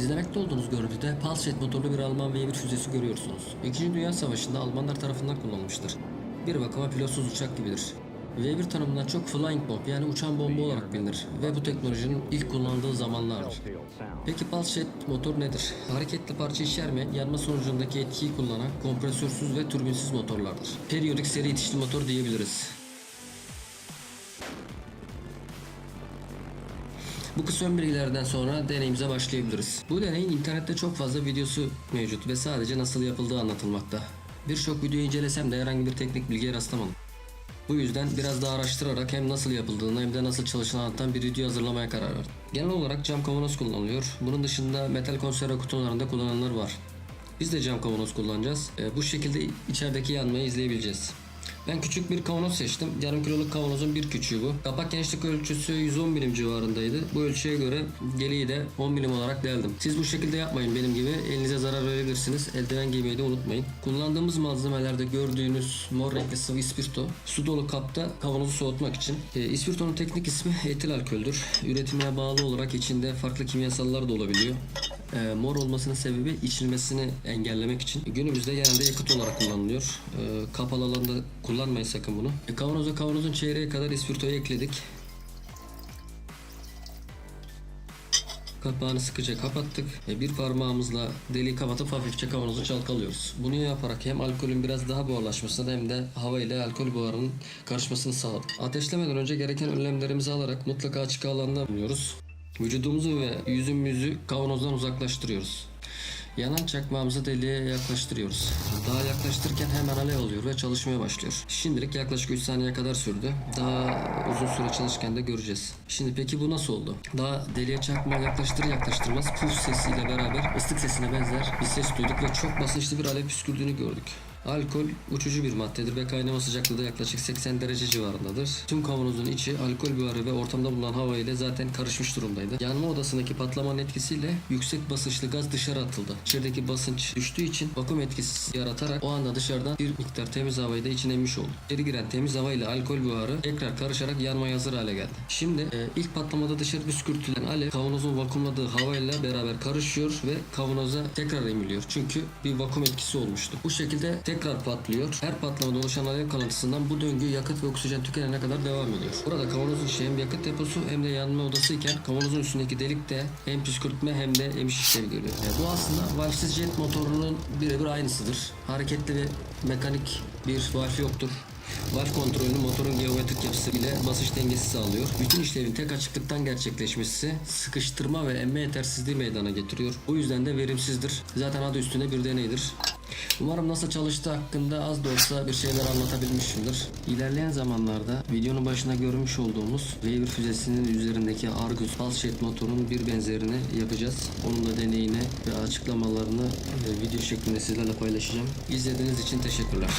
İzlemekte olduğunuz görüntüde Pulsejet motorlu bir Alman V1 füzesi görüyorsunuz. İkinci Dünya Savaşı'nda Almanlar tarafından kullanılmıştır. Bir bakıma pilotsuz uçak gibidir. V1 tanımından çok flying bomb yani uçan bomba olarak bilinir ve bu teknolojinin ilk kullanıldığı zamanlardır. Peki Pulsejet motor nedir? Hareketli parça içermeyen, yanma sonucundaki etkiyi kullanan kompresörsüz ve türbinsiz motorlardır. Periyodik seri itişli motor diyebiliriz. Bu kısa bilgilerden sonra deneyimize başlayabiliriz. Bu deneyin internette çok fazla videosu mevcut ve sadece nasıl yapıldığı anlatılmakta. Birçok videoyu incelesem de herhangi bir teknik bilgiye rastlamadım. Bu yüzden biraz daha araştırarak hem nasıl yapıldığını hem de nasıl çalıştığını anlatan bir video hazırlamaya karar verdim. Genel olarak cam kavanoz kullanılıyor. Bunun dışında metal konserve kutularında kullananlar var. Biz de cam kavanoz kullanacağız. Ee, bu şekilde içerideki yanmayı izleyebileceğiz. Ben küçük bir kavanoz seçtim. Yarım kiloluk kavanozun bir küçüğü bu. Kapak genişlik ölçüsü 110 milim civarındaydı. Bu ölçüye göre geliği de 10 milim olarak deldim. Siz bu şekilde yapmayın benim gibi. Elinize zarar verebilirsiniz. Eldiven giymeyi de unutmayın. Kullandığımız malzemelerde gördüğünüz mor renkli sıvı ispirto. Su dolu kapta kavanozu soğutmak için. E, ispirtonun teknik ismi etil alkoldür. Üretimine bağlı olarak içinde farklı kimyasallar da olabiliyor. E, mor olmasının sebebi içilmesini engellemek için. Günümüzde genelde yakıt olarak kullanılıyor. E, kapalı alanda kullanmayın sakın bunu. E, kavanoza kavanozun çeyreğe kadar ispirtoyu ekledik. Kapağını sıkıca kapattık ve bir parmağımızla deliği kapatıp hafifçe kavanozu çalkalıyoruz. Bunu yaparak hem alkolün biraz daha buharlaşmasını hem de hava ile alkol buharının karışmasını sağladık. Ateşlemeden önce gereken önlemlerimizi alarak mutlaka açık alanda bulunuyoruz. Vücudumuzu ve yüzümüzü kavanozdan uzaklaştırıyoruz. Yanan çakmağımızı deliğe yaklaştırıyoruz. Daha yaklaştırırken hemen alev alıyor ve çalışmaya başlıyor. Şimdilik yaklaşık 3 saniye kadar sürdü. Daha uzun süre çalışırken de göreceğiz. Şimdi peki bu nasıl oldu? Daha deliğe çakmağı yaklaştır yaklaştırmaz puf sesiyle beraber ıslık sesine benzer bir ses duyduk ve çok basınçlı bir alev püskürdüğünü gördük. Alkol uçucu bir maddedir ve kaynama sıcaklığı da yaklaşık 80 derece civarındadır. Tüm kavanozun içi alkol buharı ve ortamda bulunan hava ile zaten karışmış durumdaydı. Yanma odasındaki patlamanın etkisiyle yüksek basınçlı gaz dışarı atıldı. İçerideki basınç düştüğü için vakum etkisi yaratarak o anda dışarıdan bir miktar temiz havayı da içine emmiş oldu. İçeri giren temiz hava ile alkol buharı tekrar karışarak yanmaya hazır hale geldi. Şimdi e, ilk patlamada dışarı püskürtülen alev kavanozun vakumladığı havayla beraber karışıyor ve kavanoza tekrar emiliyor. Çünkü bir vakum etkisi olmuştu. Bu şekilde tekrar patlıyor. Her patlamada oluşan alev kalıntısından bu döngü yakıt ve oksijen tükenene kadar devam ediyor. Burada kavanozun içi hem yakıt deposu hem de yanma odası iken kavanozun üstündeki delik de hem püskürtme hem de emiş işlevi görüyor. E, bu aslında valvsiz jet motorunun birebir aynısıdır. Hareketli ve mekanik bir valf yoktur. Valf kontrolünü motorun geometrik yapısı ile basınç dengesi sağlıyor. Bütün işlevin tek açıklıktan gerçekleşmesi sıkıştırma ve emme yetersizliği meydana getiriyor. Bu yüzden de verimsizdir. Zaten adı üstünde bir deneydir. Umarım nasıl çalıştığı hakkında az da olsa bir şeyler anlatabilmişimdir. İlerleyen zamanlarda videonun başında görmüş olduğumuz V1 füzesinin üzerindeki Argus Pulse Jet motorun bir benzerini yapacağız. Onun da deneyini ve açıklamalarını e, video şeklinde sizlerle paylaşacağım. İzlediğiniz için teşekkürler.